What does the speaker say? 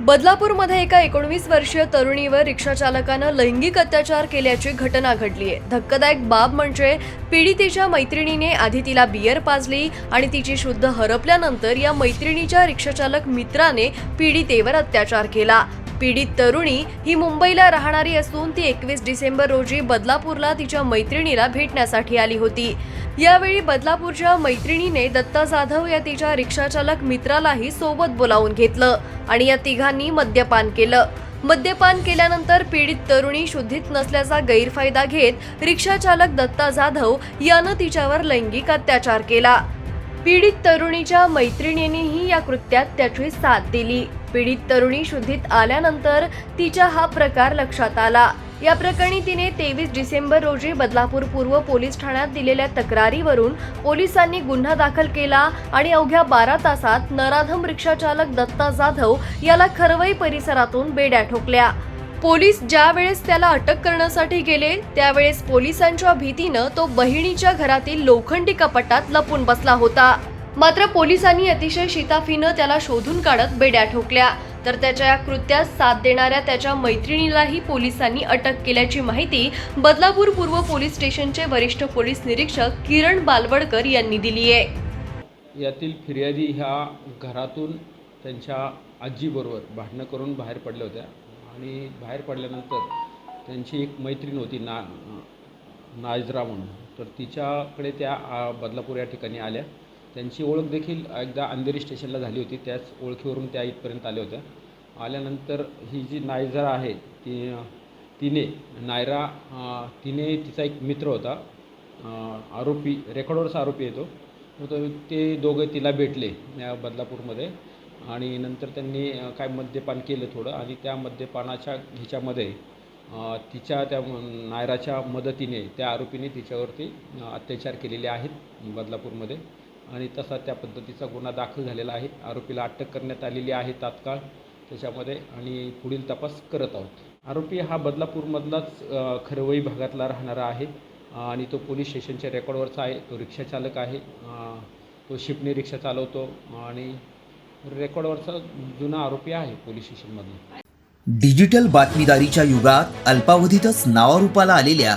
बदलापूरमध्ये एका एकोणवीस वर्षीय तरुणीवर रिक्षाचालकानं लैंगिक अत्याचार केल्याची घटना घडली आहे. धक्कादायक बाब म्हणजे पीडितेच्या मैत्रिणीने आधी तिला बियर पाजली आणि तिची शुद्ध हरपल्यानंतर या मैत्रिणीच्या रिक्षाचालक मित्राने पीडितेवर अत्याचार केला. पीडित तरुणी ही मुंबईला राहणारी असून ती एकवीस डिसेंबर रोजी बदलापूरला तिच्या मैत्रिणीला भेटण्यासाठी आली होती. यावेळी बदलापूरच्या मैत्रिणीने दत्ता जाधव या तिच्या रिक्षाचालक मित्रालाही सोबत बोलावून घेतलं आणि या तिघांनी मद्यपान केलं. मद्यपान केल्यानंतर पीडित तरुणी शुद्धीत नसल्याचा गैरफायदा घेत रिक्षाचालक दत्ता जाधव यानं तिच्यावर लैंगिक अत्याचार केला. पीडित तरुणीच्या मैत्रिणींनीही या कृत्यात त्याची साथ दिली. पीडित तरुणी शुद्धीत आल्यानंतर तिच्या हा प्रकार लक्षात आला. या प्रकरणी तिने तेवीस डिसेंबर रोजी बदलापूर पूर्व पोलीस ठाण्यात दिलेल्या तक्रारीवरून पोलिसांनी गुन्हा दाखल केला आणि अवघ्या बारा तासात नराधम रिक्षाचालक दत्ता जाधव याला खरवई परिसरातून बेड्या ठोकल्या. पोलीस ज्या वेळेस त्याला अटक करण्यासाठी गेले त्यावेळेस पोलिसांच्या भीतीनं तो बहिणीच्या घरातील लोखंडी कपाटात लपून बसला होता. मात्र पोलिसांनी अतिशय शिताफीनं त्याला शोधून काढत बेड्या ठोकल्या. तर त्याच्या या कृत्यास साथ देणाऱ्या त्याच्या मैत्रिणीलाही पोलिसांनी अटक केल्याची माहिती बदलापूर पूर्व पोलीस स्टेशनचे वरिष्ठ पोलीस निरीक्षक किरण बालवडकर यांनी दिली आहे. यातील फिर्यादी ह्या घरातून त्यांच्या आजीबरोबर भांडणं करून बाहेर पडल्या होत्या. आणि बाहेर पडल्यानंतर त्यांची एक मैत्रीण होती ना नाजरा म्हणून. तर तिच्याकडे त्या बदलापूर या ठिकाणी आल्या. त्यांची ओळख देखील एकदा अंधेरी स्टेशनला झाली होती. त्याच ओळखीवरून त्या इथपर्यंत आल्या होत्या. आल्यानंतर ही जी नायजरा आहे ती तिने नायरा तिने तिचा एक मित्र होता. आरोपी रेकॉर्डवरचा आरोपी येतो तर तो ते दोघं तिला भेटले या बदलापूरमध्ये. आणि नंतर त्यांनी काय मद्यपान केलं थोडं. आणि त्या मद्यपानाच्या ह्याच्यामध्ये तिच्या त्या नायराच्या मदतीने त्या आरोपीने तिच्यावरती अत्याचार केलेले आहेत बदलापूरमध्ये. आणि तसा त्या पद्धतीचा गुन्हा दाखल झालेला आहे. आरोपीला अटक करण्यात आलेली आहे तात्काळ त्याच्यामध्ये आणि पुढील तपास करत आहोत. आरोपी हा बदलापूरमधलाच खरवई भागातला राहणारा आहे. आणि तो पोलीस स्टेशनच्या रेकॉर्डवरचा आहे. तो रिक्षाचालक आहे. तो शिपने रिक्षा चालवतो आणि रेकॉर्डवरचा जुना आरोपी आहे पोलीस स्टेशनमधला. डिजिटल बातमीदारीच्या युगात अल्पावधीतच नावारूपाला आलेल्या